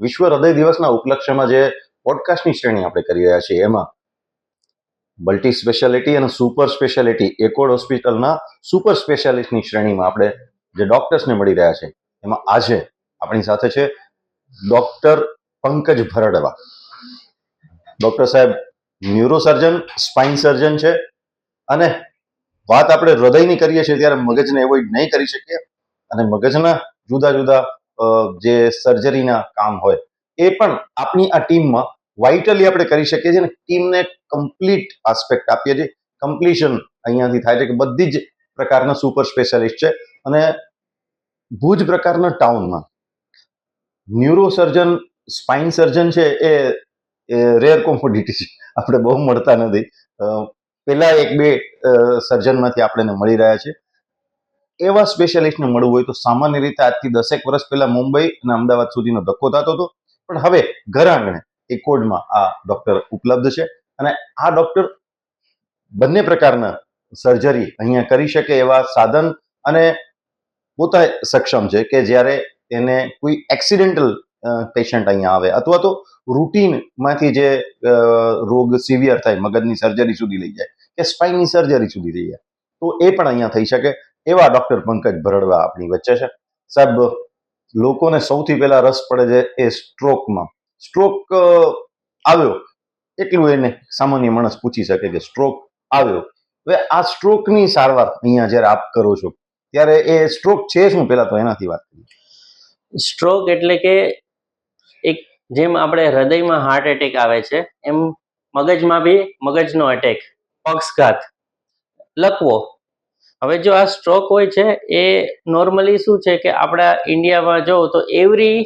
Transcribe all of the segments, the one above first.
વિશ્વ હૃદય દિવસના ઉપલક્ષ્યમાં જે પોડકાસ્ટની શ્રેણી આપણે કરી રહ્યા છીએ, એમાં મલ્ટી સ્પેશિયાલિટી અને સુપર સ્પેશિયાલિટી એકોડ હોસ્પિટલના સુપર સ્પેશિયાલિસ્ટની શ્રેણીમાં આપણે જે ડોક્ટર્સને મળી રહ્યા છે, એમાં આજે આપણી સાથે છે ડોક્ટર પંકજ ભરડવા. ડોક્ટર સાહેબ ન્યુરોસર્જન સ્પાઇન સર્જન છે અને વાત આપણે હૃદયની કરીએ છીએ ત્યારે મગજને એવોઇડ નહીં કરી શકીએ અને મગજના જુદા જુદા જે સર્જરીના કામ હોય, એ પણ આપની આ ટીમમાં વાઇટલી આપણે કરી શકીએ છીએ અને ટીમને કમ્પ્લીટ આસ્પેક્ટ આપીએ છીએ. કમ્પ્લીશન અહીંયાથી થાય છે કે બધી જ પ્રકારના સુપર સ્પેશિયાલિસ્ટ છે અને ભુજ પ્રકારના ટાઉનમાં ન્યુરોસર્જન સ્પાઇન સર્જન છે એ રેર કોમોડિટી છે. આપણે બહુ મળતા નથી. પહેલા એક બે સર્જનમાંથી આપણને મળી રહ્યા છે. એવા સ્પેશિયાલિસ્ટને મળવું હોય તો સામાન્ય રીતે આજથી દસેક વર્ષ પહેલા મુંબઈ અને અમદાવાદ સુધીનો ધક્કો થતો હતો. પણ હવે ઘર આંગણે એકોડમાં આ ડોક્ટર ઉપલબ્ધ છે અને આ ડોક્ટર બંને પ્રકારના સર્જરી અહીંયા કરી શકે એવા સાધન અને પોતા સક્ષમ છે કે જ્યારે એને કોઈ એક્સિડેન્ટલ પેશન્ટ અહીંયા આવે અથવા તો રૂટીનમાંથી જે રોગ સિવિયર થાય, મગજની સર્જરી સુધી લઈ જાય કે સ્પાઇનની સર્જરી સુધી લઈ જાય તો એ પણ અહીંયા થઈ શકે. એવા ડોક્ટર પંકજ ભરડવા આપણી વચ્ચે છે. સાહેબ, લોકોને સૌથી પહેલા રસ પડે છે એ સ્ટ્રોકમાં. સ્ટ્રોક આવ્યો. એટલું એને સામાન્ય માણસ પૂછી શકે કે સ્ટ્રોક આવ્યો. હવે આ સ્ટ્રોકની સારવાર અહીંયા જ્યારે આપ કરો છો, ત્યારે એ સ્ટ્રોક છે શું પહેલા તો એનાથી વાત કરીએ. સ્ટ્રોક એટલે કે એક જેમ આપણે હૃદયમાં હાર્ટ એટેક આવે છે, એમ મગજમાં બી મગજનો એટેક પક્ષઘાત. લકવો હવે જો આ સ્ટ્રોક હોય છે, એ નોર્મલી શું છે કે આપણા ઇન્ડિયામાં જો તો એવરી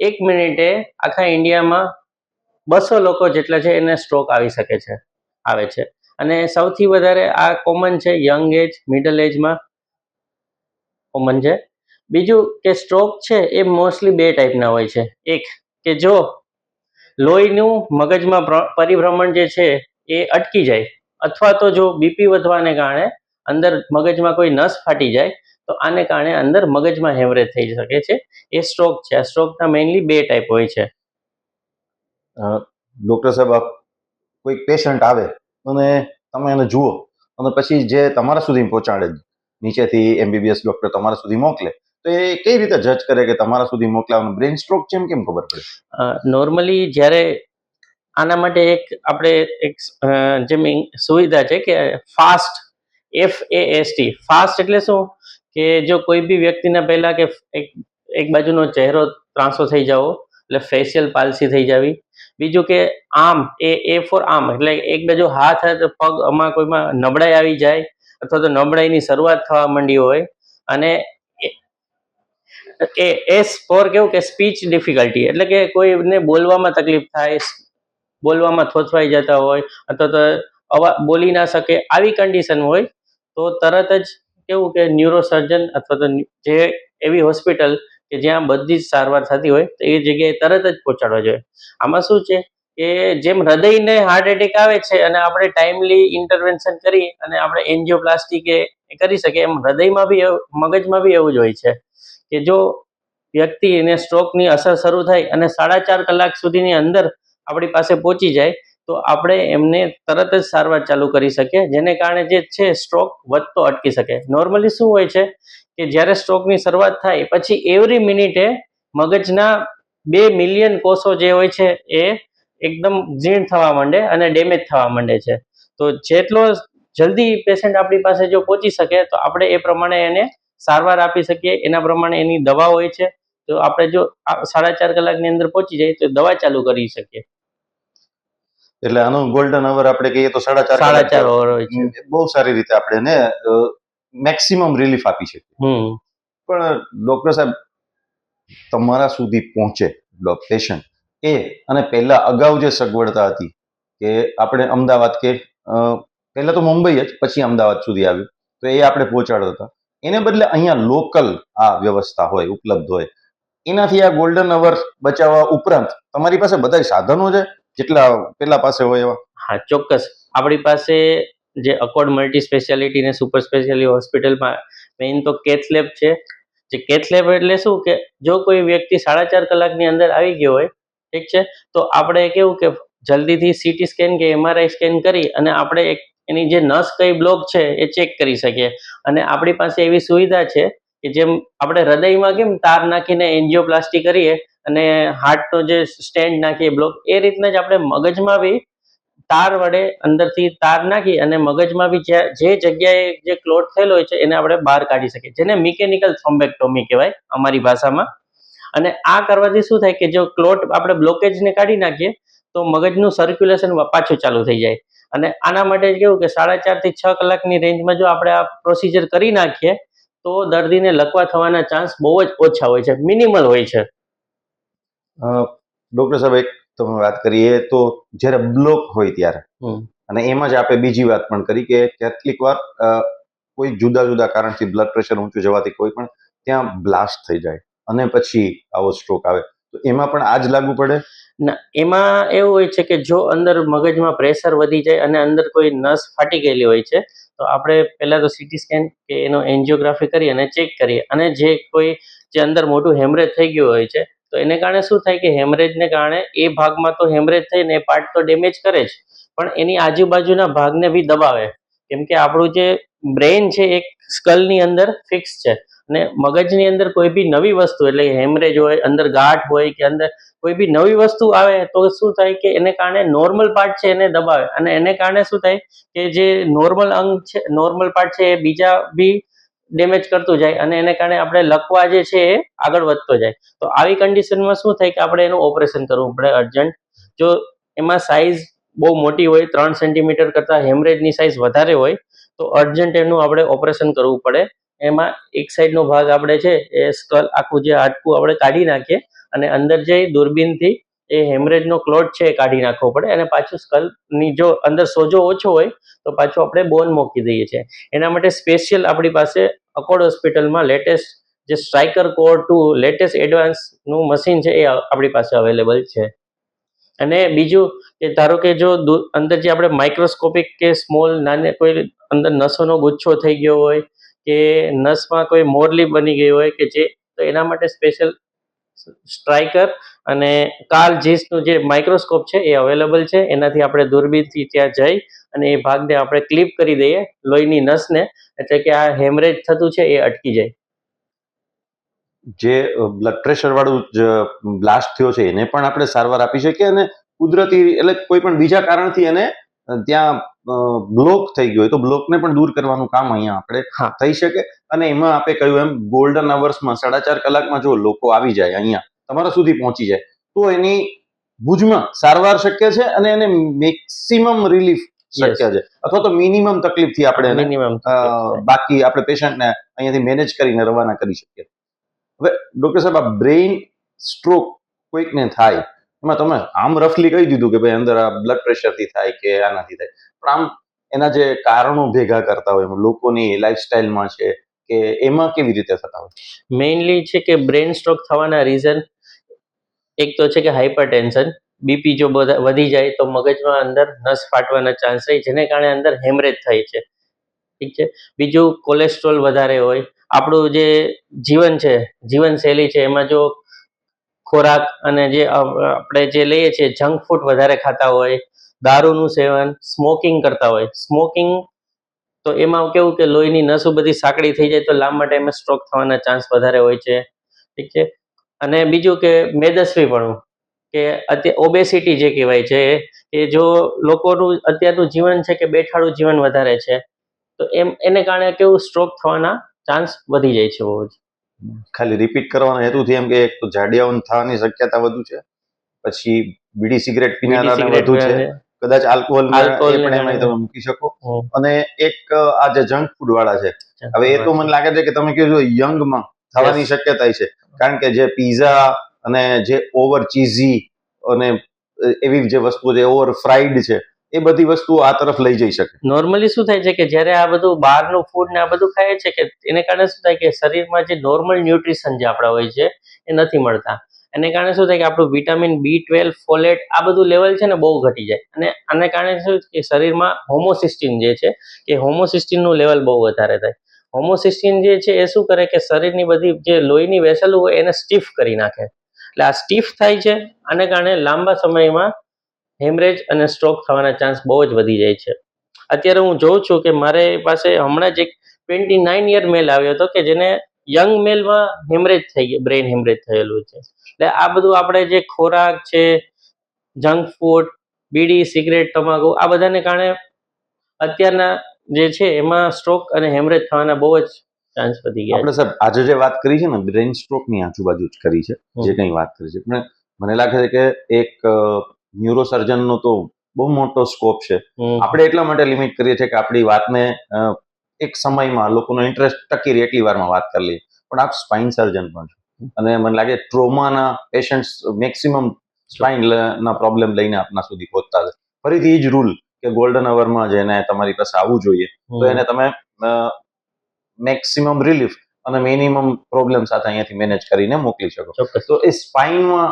એક મિનિટે આખા ઇન્ડિયામાં બસો લોકો જેટલા છે એને સ્ટ્રોક આવી શકે છે, આવે છે. અને સૌથી વધારે આ કોમન છે યંગ એજ મિડલ એજમાં કોમન છે. બીજું કે સ્ટ્રોક છે એ મોસ્ટલી બે ટાઈપના હોય છે. એક કે જો લોહીનું મગજમાં પ્ર- પરિભ્રમણ જે છે એ અટકી જાય, અથવા તો જો બીપી વધવાને કારણે અંદર મગજમાં કોઈ નસ ફાટી જાય તો આને કારણે અંદર મગજમાં હેમરેજ થઈ શકે છે. એ સ્ટ્રોક છે. આ સ્ટ્રોકના મેઇનલી બે ટાઈપ હોય છે. ડૉક્ટર સાહેબ કોઈ પેશન્ટ આવે અને તમે એને જુઓ અને પછી જે તમારા સુધી પહોંચાડે નીચેથી એમબીબીએસ ડૉક્ટર તમારા સુધી મોકલે તો એ કઈ રીતે જજ કરે કે તમારા સુધી મોકલાવાનું? બ્રેન સ્ટ્રોક છે એમ કેમ ખબર પડે? નોર્મલી જ્યારે આના માટે એક આપણે એક જેમ સુવિધા છે કે fast F A S T fast એટલે શું? કે જો કોઈ બી વ્યક્તિને પહેલા કે એક એક બાજુનો ચહેરો ત્રાંસો થઈ જવો એટલે ફેશિયલ પાલસી થઈ જવી. બીજું કે આમ, એ એ ફોર આમ, એટલે એક બાજુ હાથ પગ આમાં કોઈમાં નબળાઈ આવી જાય, અથવા તો નબળાઈની શરૂઆત થવા માંડી હોય, અને એ એસ ફોર કેવું કે સ્પીચ ડિફિકલ્ટી એટલે કે કોઈને બોલવામાં તકલીફ થાય, બોલવામાં થોથવાઈ જતા હોય, અથવા તો અવા, બોલી ના શકે, આવી કન્ડિશન હોય તો તરત જ કેવું કે ન્યુરોસર્જન અથવા તો જે એવી હોસ્પિટલ કે જ્યાં બધી જ સારવાર થતી હોય, તો એ જગ્યાએ તરત જ પહોંચાડવા જોઈએ. આમાં શું છે કે જેમ હૃદયને હાર્ટ એટેક આવે છે અને આપણે ટાઈમલી ઇન્ટરવેન્શન કરી અને આપણે એન્જિયોપ્લાસ્ટી કે કરી શકીએ, એમ હૃદયમાં બી મગજમાં બી એવું જ હોય છે કે જો વ્યક્તિને સ્ટ્રોકની અસર શરૂ થાય અને સાડા ચાર કલાક સુધીની અંદર આપણી પાસે પહોંચી જાય તો આપણે એમને તરત જ સારવાર ચાલુ કરી શકીએ, જેને કારણે જે છે સ્ટ્રોક વધતો અટકી શકે. નોર્મલી શું હોય છે કે જ્યારે સ્ટ્રોકની શરૂઆત થાય, પછી એવરી મિનિટે મગજના બે મિલિયન કોષો જે હોય છે એ એકદમ ઝીણ થવા માંડે અને ડેમેજ થવા માંડે છે. તો જેટલો જલ્દી પેશન્ટ આપણી પાસે જો પહોંચી શકે, તો આપણે એ પ્રમાણે એને સારવાર આપી શકીએ. એના પ્રમાણે એની દવા હોય છે, તો આપણે જો સાડા ચાર કલાકની અંદર પહોંચી જાય, તો દવા ચાલુ કરી શકીએ. એટલે આનો ગોલ્ડન અવર આપણે કહીએ તો સાડા ચાર સાડા ચાર ઓવર હોય છે. બહુ સારી રીતે આપણે એને મેક્સિમમ રિલીફ આપી શકીએ. પણ ડોક્ટર સાહેબ તમારા સુધી પહોંચે પેશન્ટ એ અને પહેલા અગાઉ જે સગવડતા હતી કે આપણે અમદાવાદ કે પહેલા તો મુંબઈ જ પછી અમદાવાદ સુધી આવ્યું. તો એ આપણે પહોંચાડતા હતા. એને બદલે અહીંયા લોકલ આ વ્યવસ્થા હોય ઉપલબ્ધ હોય. એનાથી આ ગોલ્ડન અવર બચાવવા ઉપરાંત તમારી પાસે બધા સાધનો છે? જેટલા પેલા પાસે હોય એવા. હા, ચોક્કસ. આપણી પાસે જે અકોર્ડ મલ્ટી સ્પેશિયાલિટી ને સુપર સ્પેશિયાલિટી હોસ્પિટલમાં મેઇન તો કેથ લેબ છે. જે કેથલેબ એટલે શું કે જો કોઈ વ્યક્તિ સાડા ચાર કલાકની અંદર આવી ગયો હોય, ઠીક છે, તો આપણે કેવું કે જલ્દીથી સીટી સ્કેન કે એમઆરઆઈ સ્કેન કરી અને આપણે એક એની જે નસ કઈ બ્લોક છે એ ચેક કરી શકીએ. અને આપણી પાસે એવી સુવિધા છે કે જેમ આપણે હૃદયમાં કેમ તાર નાખીને એન્જિયોપ્લાસ્ટી કરીએ અને હાર્ટનો જે સ્ટેન્ડ નાખીએ બ્લોક એ રીતના જ આપણે મગજમાં બી તાર વડે અંદરથી તાર નાખી અને મગજમાં બી જે જગ્યાએ જે ક્લોટ થયેલો હોય છે, એને આપણે બહાર કાઢી શકીએ. જેને મિકેનિકલ થ્રોમ્બેક્ટોમી કહેવાય અમારી ભાષામાં. અને આ કરવાથી શું થાય કે જો ક્લોટ આપણે બ્લોકેજને કાઢી નાખીએ, તો મગજનું સર્ક્યુલેશન પાછું ચાલુ થઈ જાય. અને આના માટે કેવું કે સાડા ચારથી છ કલાકની રેન્જમાં જો આપણે આ પ્રોસિજર કરી નાખીએ, તો દર્દીને લકવા થવાના ચાન્સ બહુ જ ઓછા હોય છે મિનિમલ હોય છે. ડોક્ટર સાહેબ એક તમે વાત કરીએ તો જ્યારે બ્લોક હોય ત્યારે. અને એમાં જ આપણે બીજી વાત પણ કરી કે કેટલીક વાર કોઈ જુદા જુદા કારણથી બ્લડ પ્રેશર ઊંચું જવાથી કોઈ પણ ત્યાં બ્લાસ્ટ થઈ જાય અને પછી આવો સ્ટ્રોક આવે. તો એમાં પણ આ જ લાગુ પડે? ના એમાં એવું હોય છે કે જો અંદર મગજમાં પ્રેશર વધી જાય અને અંદર કોઈ નસ ફાટી ગયેલી હોય છે તો આપણે પહેલાં તો સીટી સ્કેન કે એનો એન્જિયોગ્રાફી કરી અને ચેક કરીએ. અને જે કોઈ જે અંદર મોટું હેમરેજ થઈ ગયું હોય છે તો એને કારણે શું થાય કે હેમરેજને કારણે એ ભાગમાં તો હેમરેજ થઈને એ પાર્ટ તો ડેમેજ કરે જ. પણ એની આજુબાજુના ભાગને બી દબાવે. કેમ કે આપણું જે બ્રેઇન છે એ સ્કલની અંદર ફિક્સ છે. અને મગજની અંદર કોઈ બી નવી વસ્તુ, એટલે હેમરેજ હોય, અંદર ગાંઠ હોય કે અંદર કોઈ બી નવી વસ્તુ આવે, તો શું થાય કે એને કારણે નોર્મલ પાર્ટ છે એને દબાવે. અને એને કારણે શું થાય કે જે નોર્મલ અંગ છે નોર્મલ પાર્ટ છે એ બીજા બી ડેમેજ કરતું જાય અને એને કારણે આપણે લકવા જે છે એ આગળ વધતો જાય. તો આવી કન્ડિશનમાં શું થાય કે આપણે એનું ઓપરેશન કરવું પડે અર્જન્ટ જો એમાં સાઇઝ બહુ મોટી હોય, ત્રણ સેન્ટીમીટર કરતાં હેમરેજની સાઇઝ વધારે હોય, તો અર્જન્ટ એનું આપણે ઓપરેશન કરવું પડે. એમાં એક સાઈડનો ભાગ આપણે છે એ સ્કલ આખું જે હાડકું આપણે કાઢી નાખીએ અને અંદર જે દૂરબીનથી એ હેમરેજનો ક્લોટ છે એ કાઢી નાખવો પડે અને પાછું સ્કલની જો અંદર સોજો ઓછો હોય તો પાછું આપણે બોન મૂકી દઈએ છીએ. એના માટે સ્પેશિયલ આપણી પાસે અકોડ હોસ્પિટલમાં લેટેસ્ટ જે સ્ટ્રાઇકર કોર ટુ લેટેસ્ટ એડવાન્સનું મશીન છે એ આપણી પાસે અવેલેબલ છે. અને બીજું કે ધારો કે જો અંદર જે આપણે માઇક્રોસ્કોપિક કે સ્મોલ નાને કોઈ અંદર નસોનો ગુચ્છો થઈ ગયો હોય કે નસમાં કોઈ મોરલી બની ગઈ હોય કે જે, તો એના માટે સ્પેશિયલ સ્ટ્રાઇકર અને કાર્લ જીસનું જે માઇક્રોસ્કોપ છે એ અવેલેબલ છે. એનાથી આપણે દૂરબીનથી ત્યાં જઈ અને એ ભાગને આપણે ક્લિપ કરી દઈએ લોહીની નસને. એટલે કે આ હેમરેજ થતું છે એ અટકી જાય. જે બ્લડ પ્રેશર વાળું બ્લાસ્ટ થયો છે એને પણ આપણે સારવાર આપી શકીએ અને કુદરતી, એટલે કોઈ પણ બીજા કારણથી એને ત્યાં બ્લોક થઈ ગયો હોય તો બ્લોકને પણ દૂર કરવાનું કામ અહીંયા આપણે થઈ શકે. અને એમાં આપણે કહ્યું એમ ગોલ્ડન અવર્સમાં સાડા ચાર કલાકમાં જો લોકો આવી જાય અહીંયા તમારા સુધી પહોંચી જાય તો એની ભુજમાં સારવાર શક્ય છે અને એને મેક્સિમમ રિલીફ શક્ય છે. અથવા તો મિનિમમ તકલીફથી આપણે મિનિમમ બાકી આપણે પેશન્ટને અહીંયાથી મેનેજ કરીને રવાના કરી શકીએ. હવે ડોક્ટર સાહેબ આ બ્રેઇન સ્ટ્રોક કોઈકને થાય એમાં તમે આમ રફલી કહી દીધું કે ભાઈ અંદર આ બ્લડ પ્રેશરથી થાય કે આનાથી થાય. પણ આમ એના જે કારણો ભેગા કરતા હોય લોકોની લાઈફસ્ટાઈલમાં છે કે એમાં કેવી રીતે થતા હોય? મેઇનલી છે કે બ્રેન સ્ટ્રોક થવાના રીઝન એક તો છે કે હાઇપર ટેન્શન બીપી જો વધી જાય તો મગજમાં અંદર નસ ફાટવાના ચાન્સ રહે, જેને કારણે અંદર હેમરેજ થાય છે. ઠીક છે? બીજું કોલેસ્ટ્રોલ વધારે હોય. આપણું જે જીવન છે, જીવનશૈલી છે, એમાં જો ખોરાક અને જે આપણે જે લઈએ છીએ જંક ફૂડ વધારે ખાતા હોય, દારૂનું સેવન સ્મોકિંગ કરતા હોય. સ્મોકિંગ તો એમાં કેવું કે લોહીની નસો બધી સાંકડી થઈ જાય તો લાંબા ટાઈમે સ્ટ્રોક થવાના ચાન્સ વધારે હોય છે. ઠીક છે? અને બીજું કે મેદસ્વીપણું, કે અત્યારે ઓબેસિટી જે કહેવાય છે, એ જો લોકોનું અત્યારનું જીવન છે કે બેઠાડું જીવન વધારે છે, તો એમ, એને કારણે કેવું સ્ટ્રોક થવાના ચાન્સ વધી જાય છે બહુ જ. ખાલી રિપીટ કરવાના હેતુથી એમ કે એક તો જાડિયાઓને થવાની શક્યતા વધુ છે પછી બીડી સિગરેટ પીનારાને વધુ છે. કદાચ આલ્કોહોલ પણ એમાં તમે મૂકી શકો. અને એક આ જે જંક ફૂડ વાળા છે હવે એ તો મને લાગે છે કે તમે કહો યંગમાં થવાની શક્યતા છે. કારણ કે જે પીઝા અને જે ઓવર ચીઝી અને એવી જે વસ્તુ જે ઓવર ફ્રાઈડ છે એ બધી વસ્તુઓ આ તરફ લઈ જઈ શકે. નોર્મલી શું થાય છે કે જ્યારે આ બધું બહારનું ફૂડ ને આ બધું ખાય છે કે એને કારણે શું થાય કે શરીરમાં જે નોર્મલ ન્યુટ્રિશન જે આપણા હોય છે એ નથી મળતા. એને કારણે શું થાય કે આપણું વિટામિન બી ટ્વેલ્વ ફોલેટ આ બધું લેવલ છે ને બહુ ઘટી જાય. અને આને કારણે શું કે શરીરમાં હોમોસિસ્ટિન જે છે કે હોમોસિસ્ટિનનું લેવલ બહુ વધારે થાય. હોમોસિસ્ટિન જે છે એ શું કરે કે શરીરની બધી જે લોહીની વેસલ હોય એને સ્ટીફ કરી નાખે. એટલે આ સ્ટીફ થાય છે, આને કારણે લાંબા સમયમાં હેમરેજ અને સ્ટ્રોક થવાના ચાન્સ બહુ જ વધી જાય છે. અત્યારે હું જોઉં છું કે મારે પાસે હમણાં જ એક ટ્વેન્ટી નાઇન યર મેલ આવ્યો હતો કે જેને યંગ મેલમાં હેમરેજ થઈ ગયું બ્રેઇન હેમરેજ થયેલું છે. એટલે આ બધું આપણે જે ખોરાક છે જંક ફૂડ બીડી સિગરેટ તમાકુ આ બધાને કારણે અત્યારના જે છે એમાં સ્ટ્રોક અને હેમરેજ થવાના બહુ જ ચાન્સ વધી ગયા આપણે સાહેબ આજે જે વાત કરી છે ને બ્રેઇન સ્ટ્રોકની આજુબાજુ જ કરી છે જે કંઈ વાત કરી છે. પણ મને લાગે છે કે એક ન્યુરોસર્જન નો તો બહુ મોટો સ્કોપ છે. આપણે એટલા માટે લિમિટ કરીએ છીએ કે આપણી વાતને એક સમયમાં લોકોનો ઇન્ટરેસ્ટ ટકી રહે એટલી વારમાં વાત કરી લઈએ. પણ આપ સ્પાઇન સર્જન પણ છો. અને મને લાગે ટ્રોમાના પેશન્ટ્સ મેક્સિમમ સ્પાઇન ના પ્રોબ્લેમ લઈને આપના સુધી પહોંચતા છે. ફરીથી એ જ રૂલ કે ગોલ્ડન અવરમાં જેને તમારી પાસે આવવું જોઈએ. તો એને તમે મેક્સિમમ રિલીફ અને મિનિમમ પ્રોબ્લેમ સાથે અહીંયાથી મેનેજ કરીને મોકલી શકો. તો એ સ્પાઇનમાં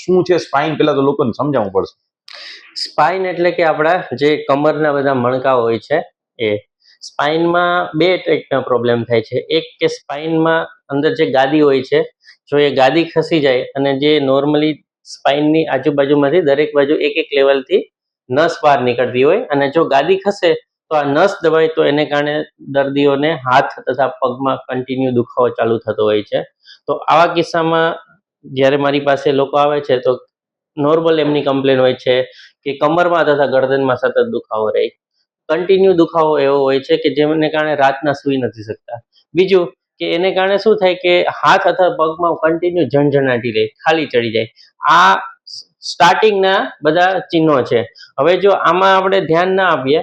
શું છે સ્પાઇન પેલા તો લોકોને સમજાવવું પડશે. સ્પાઇન એટલે કે આપણા જે કમરના બધા મણકા હોય છે એ સ્પાઇનમાં બે ટાઈપના પ્રોબ્લેમ થાય છે. એક કે સ્પાઇનમાં અંદર જે ગાદી હોય છે જો એ ગાદી ખસી જાય અને જે નોર્મલી સ્પાઇનની આજુબાજુમાંથી દરેક બાજુ એક એક લેવલથી નસ બહાર નીકળતી હોય અને જો ગાદી ખસે તો આ નસ દબાય તો એને કારણે દર્દીઓને હાથ તથા પગમાં કન્ટિન્યુ દુખાવો ચાલુ થતો હોય છે. તો આવા કિસ્સામાં જ્યારે મારી પાસે લોકો આવે છે તો નોર્મલ એમની કમ્પ્લેન હોય છે કે કમરમાં તથા ગરદનમાં સતત દુખાવો રહે. કન્ટિન્યુ દુખાવો એવો હોય છે કે જેમને કારણે રાતના સૂઈ નથી શકતા. બીજું કે એને કારણે શું થાય કે હાથ અથવા પગમાં કન્ટિન્યુ ઝણઝણાટી રહે, ખાલી ચડી જાય. આ સ્ટાર્ટિંગના બધા ચિહ્નો છે. હવે જો આમાં આપણે ધ્યાન ના આપીએ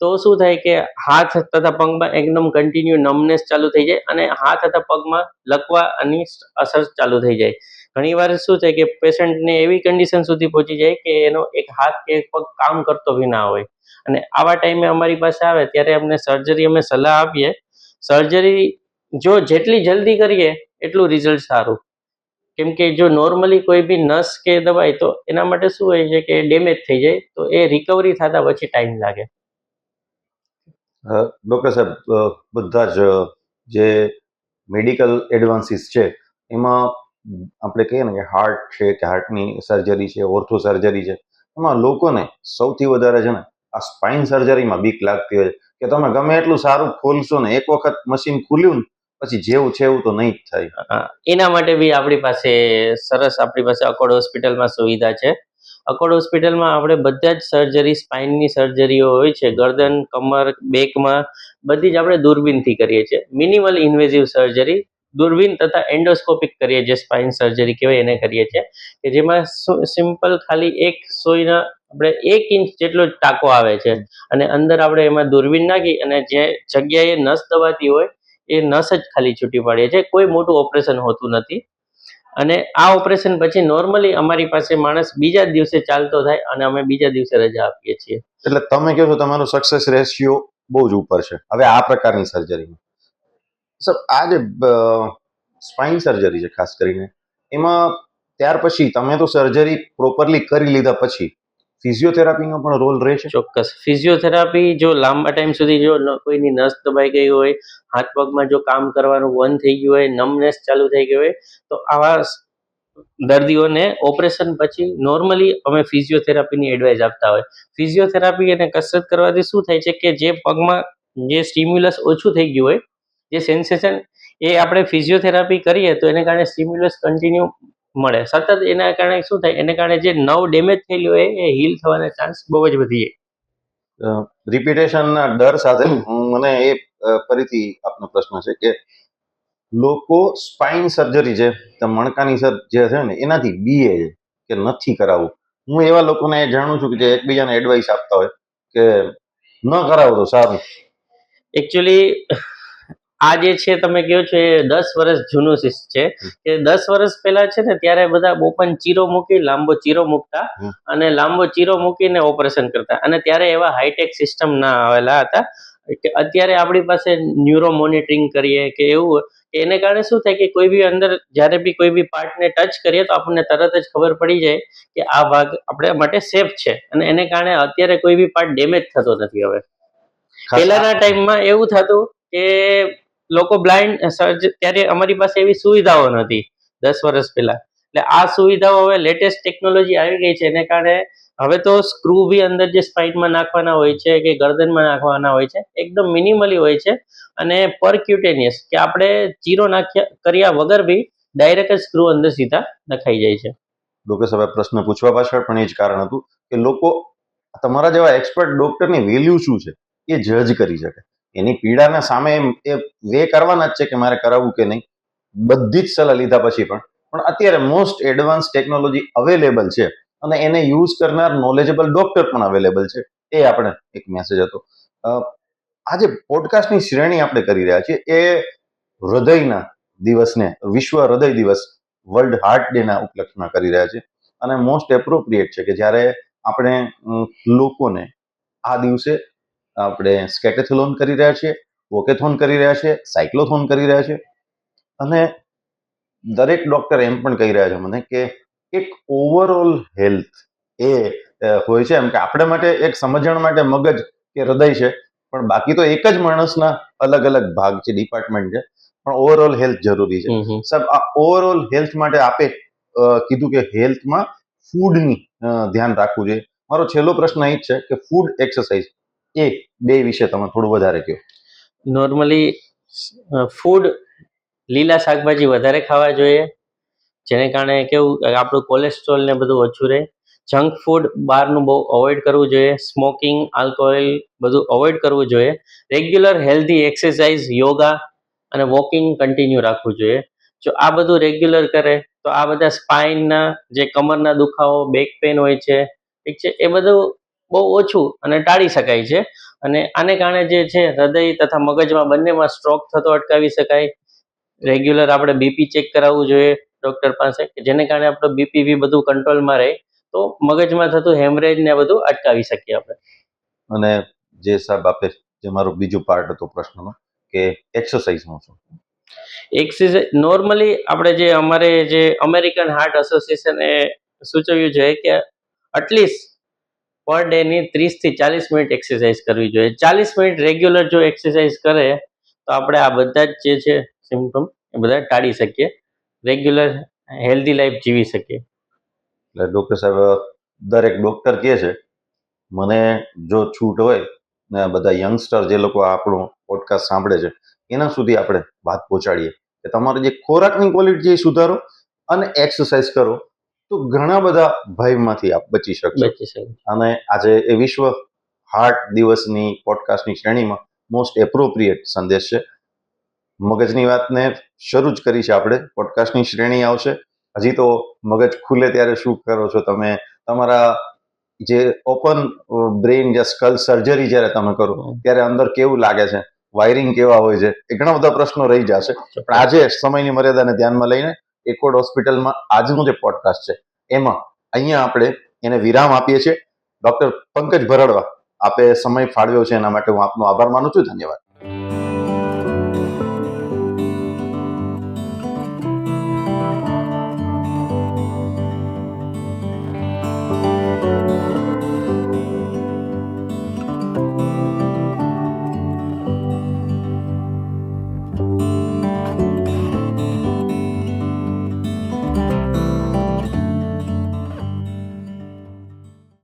તો શું થાય કે હાથ તથા પગમાં એકદમ કન્ટિન્યુ નમનેસ ચાલુ થઈ જાય અને હાથ તથા પગમાં લકવાની અસર ચાલુ થઈ જાય. ઘણી વાર શું થાય કે પેશન્ટને એવી કન્ડિશન સુધી પહોંચી જાય કે એનો એક હાથ કે એક પગ કામ કરતો બી ના હોય. અને આવા ટાઈમે અમારી પાસે આવે ત્યારે અમને સર્જરી અમે સલાહ આપીએ. સર્જરી જો જેટલી જલ્દી કરીએ એટલું રિઝલ્ટ સારું. કેમ કે જો નોર્મલી કોઈ બી નસ કે દવાય તો એના માટે શું હોય છે કે ડેમેજ થઈ જાય તો એ રિકવરી થતા પછી ટાઈમ લાગે. ડોક્ટર સાહેબ બધા જ જે મેડિકલ એડવાન્સીસ છે, એમાં આપણે કહીએ ને કે હાર્ટ છે, કે હાર્ટની સર્જરી છે, ઓર્થો સર્જરી છે, એમાં લોકોને સૌથી વધારે છે ને આ સ્પાઇન સર્જરીમાં બીક લાગતી હોય કે તમે ગમે એટલું સારું ખોલશો ને, એક વખત મશીન ખુલ્યું ને, પછી જેવું છે એવું તો નહીં જ થાય. એના માટે બી આપણી પાસે સરસ આપણી પાસે અકોડ હોસ્પિટલમાં સુવિધા છે. અકોડ હોસ્પિટલમાં આપણે બધા જ સર્જરી સ્પાઇનની સર્જરીઓ હોય છે, ગરદન, કમર, બેકમાં, બધી જ આપણે દૂરબીનથી કરીએ છીએ. મિનિમલ ઇન્વેઝિવ સર્જરી દૂરબીન તથા એન્ડોસ્કોપિક કરીએ જે સ્પાઇન સર્જરી કહેવાય એને કરીએ છીએ, કે જેમાં સિમ્પલ ખાલી એક સોયના આપણે એક ઇંચ જેટલો ટાંકો આવે છે. અને અંદર આપણે એમાં દૂરબીન નાખી અને જે જગ્યાએ નસ દબાતી હોય, એ નસ જ ખાલી છૂટી પાડીએ છીએ. કોઈ મોટું ઓપરેશન હોતું નથી. અને આ ઓપરેશન પછી નોર્મલી અમારી પાસે માણસ બીજા દિવસે ચાલતો થાય અને અમે બીજા દિવસે રજા આપીએ છીએ. એટલે તમે કહો છો તમારો સક્સેસ રેશિયો બહુ જ ઉપર છે. હવે આ પ્રકારની સર્જરીમાં સર આ જે સ્પાઇન સર્જરી છે ખાસ કરીને, એમાં ત્યાર પછી તમે તો સર્જરી પ્રોપરલી કરી લીધા પછી ફિઝિયોથેરાપીનો પણ રોલ રહેશે ચોક્કસ. ફિઝિયોથેરાપી જો લાંબા ટાઈમ સુધી જો કોઈની નસ દબાઈ ગઈ હોય, હાથ પગમાં જો કામ કરવાનું બંધ થઈ ગયું હોય નમનેસ ચાલુ થઈ ગઈ હોય, તો આવા દર્દીઓને ઓપરેશન પછી નોર્મલી અમે ફિઝિયોથેરાપીની એડવાઇસ આપતા હોય. ફિઝિયોથેરાપી અને કસરત કરવાથી શું થાય છે કે જે પગમાં જે સ્ટિમ્યુલસ ઓછું થઈ ગયું હોય, જે સેન્સેશન એ આપણે ફિઝિયોથેરાપી કરીએ તો એને કારણે સ્ટિમ્યુલસ કન્ટિન્યુ મળે. સતત એના કારણે શું થાય? એને કારણે જે નવ ડેમેજ થયેલું હોય એ હીલ થવાના ચાન્સ બહુ જ વધી જાય રિપીટેશનના ડર સાથે મને એ ફરીથી આપનો પ્રશ્ન છે કે લોકો સ્પાઇન સર્જરી છે તો મણકાની સર જે છે ને એનાથી બીએ છે કે નથી કરાવવું. હું એવા લોકોને જાણું છું કે જે એકબીજાને એડવાઇસ આપતા હોય કે ન કરાવો તો સારું. એકચ્યુઅલી આ જે છે તમે કહો છો એ દસ વર્ષ જૂનું સિસ્ટ છે. કે દસ વર્ષ પહેલા છે ને ત્યારે બધા બોપન ચીરો મૂકી લાંબો ચીરો મૂકતા અને લાંબો ચીરો મૂકીને ઓપરેશન કરતા. અને ત્યારે એવા હાઈટેક સિસ્ટમ ના આવેલા હતા કે અત્યારે આપણી પાસે ન્યુરો મોનિટરિંગ કરીએ કે એવું કે એને કારણે શું થાય કે કોઈ બી અંદર જ્યારે બી કોઈ બી પાર્ટને ટચ કરીએ તો આપણને તરત જ ખબર પડી જાય કે આ ભાગ આપણે માટે સેફ છે. અને એને કારણે અત્યારે કોઈ બી પાર્ટ ડેમેજ થતો નથી હવે. પહેલાના ટાઈમમાં એવું થતું કે લોકો બ્લાઇન્ડ સર્જ, ત્યારે અમારી પાસે એવી સુવિધાઓ નથી દસ વર્ષ પહેલા. એટલે આ સુવિધાઓ હવે લેટેસ્ટ ટેકનોલોજી આવી ગઈ છે. એને કારણે હવે તો સ્ક્રૂ બી અંદર જે સ્પાઇનમાં નાખવાના હોય છે કે ગરદનમાં નાખવાના હોય છે, એકદમ મિનિમલી હોય છે અને પરક્યુટેનિયસ કે આપણે ચીરો નાખ્યા, કર્યા વગર બી ડાયરેક્ટ જ સ્ક્રૂ અંદર સીધા નખાઈ જાય છે. ડોક્ટર સાહેબ પ્રશ્ન પૂછવા પાછળ પણ એ જ કારણ હતું કે લોકો, તમારા જેવા એક્સપર્ટ ડોક્ટરની વેલ્યુ શું છે એ જજ કરી શકે. એની પીડાના સામે એ વે કરવાના જ છે કે મારે કરાવવું કે નહીં. બધી જ સલાહ લીધા પછી પણ પણ અત્યારે મોસ્ટ એડવાન્સ ટેકનોલોજી અવેલેબલ છે અને એને યુઝ કરનાર નોલેજેબલ ડોક્ટર પણ અવેલેબલ છે. એ આપણે એક મેસેજ હતો. આજે પોડકાસ્ટની શ્રેણી આપણે કરી રહ્યા છીએ એ હૃદયના દિવસને, વિશ્વ હૃદય દિવસ વર્લ્ડ હાર્ટ ડેના ઉપલક્ષમાં કરી રહ્યા છે અને મોસ્ટ એપ્રોપ્રિએટ છે કે જ્યારે આપણે લોકોને આ દિવસે આપણે સ્કેટેથલોન કરી રહ્યા છીએ વોકેથોન કરી રહ્યા છીએ સાયક્લોથોન કરી રહ્યા છીએ. અને દરેક ડૉક્ટર એમ પણ કહી રહ્યા છે મને કે એક ઓવરઓલ હેલ્થ એ હોય છે. એમ કે આપણે માટે એક સમજણ માટે મગજ કે હૃદય છે પણ બાકી તો એક જ માણસના અલગ અલગ ભાગ છે ડિપાર્ટમેન્ટ છે. પણ ઓવરઓલ હેલ્થ જરૂરી છે. સાહેબ આ ઓવરઓલ હેલ્થ માટે આપે કીધું કે હેલ્થમાં ફૂડની ધ્યાન રાખવું જોઈએ. મારો છેલ્લો પ્રશ્ન એ જ છે કે ફૂડ એક્સરસાઇઝ એ બે વિશે તમે થોડું વધારે કહો. નોર્મલી ફૂડ લીલા શાકભાજી વધારે ખાવા જોઈએ, જેને કારણે કેવું આપણું કોલેસ્ટ્રોલ ને બધું ઓછું રહે. જંક ફૂડ બહારનું બહુ અવોઇડ કરવું જોઈએ. સ્મોકિંગ આલ્કોહોલ બધું અવોઇડ કરવું જોઈએ. રેગ્યુલર હેલ્ધી એક્સરસાઇઝ યોગા અને વોકિંગ કન્ટિન્યુ રાખવું જોઈએ. જો આ બધું રેગ્યુલર કરે, તો આ બધા સ્પાઇનના જે કમરના દુખાવો બેક પેન હોય છે, ઠીક છે, એ બધું બહુ ઓછું અને ટાળી શકાય છે. અને આને કારણે જે છે હૃદય તથા મગજમાં બંનેમાં સ્ટ્રોક થતો અટકાવી શકાય. રેગ્યુલર આપણે બીપી ચેક કરાવવું જોઈએ ડૉક્ટર પાસે કે જેને કારણે આપણું બીપી બી બધું કંટ્રોલમાં રહે તો મગજમાં થતું હેમરેજ ને બધું અટકાવી શકીએ આપણે. અને જે સાહેબ આપે જે મારો બીજો પાર્ટ હતો પ્રશ્નનો કે એક્સરસાઇઝમાં શું? એક્સરસાઇઝ નોર્મલી આપણે જે અમારે જે અમેરિકન હાર્ટ એસોસિએશને સૂચવ્યું છે કે એટલીસ્ટ પર ડેની ત્રીસથી ચાલીસ મિનિટ એક્સરસાઇઝ કરવી જોઈએ. ચાલીસ મિનિટ રેગ્યુલર જો એક્સરસાઇઝ કરે, તો આપણે આ બધા જ જે છે સિમ્ટમ એ બધા ટાળી શકીએ. રેગ્યુલર હેલ્ધી લાઈફ જીવી શકીએ. એટલે ડૉક્ટર સાહેબ, દરેક ડૉક્ટર કહે છે, મને જો છૂટ હોય ને બધા યંગસ્ટર જે લોકો આપણો પોડકાસ્ટ સાંભળે છે, એના સુધી આપણે વાત પહોંચાડીએ. કે તમારે જે ખોરાકની ક્વોલિટી એ સુધારો અને એક્સરસાઇઝ કરો. તો ઘણા બધા ભયમાંથી આપ બચી શકશો. અને આજે એ વિશ્વ હાર્ટ દિવસની પોડકાસ્ટની શ્રેણીમાં મોસ્ટ એપ્રોપ્રિએટ સંદેશ છે. મગજની વાતને શરૂ જ કરી છે આપણે. પોડકાસ્ટની શ્રેણી આવશે. હજી તો મગજ ખુલે ત્યારે શું કરો છો તમે? તમારા જે ઓપન બ્રેઇન જે સ્કલ સર્જરી જ્યારે તમે કરો ત્યારે અંદર કેવું લાગે છે? વાયરિંગ કેવા હોય છે? એ ઘણા બધા પ્રશ્નો રહી જશે. પણ આજે સમયની મર્યાદાને ધ્યાનમાં લઈને એકોડ હોસ્પિટલમાં આજનું જે પોડકાસ્ટ છે, એમાં અહીંયા આપણે એને વિરામ આપીએ છીએ. ડોક્ટર પંકજ ભરડવા, આપે સમય ફાળવ્યો છે, એના માટે હું આપનો આભાર માનું છું. ધન્યવાદ.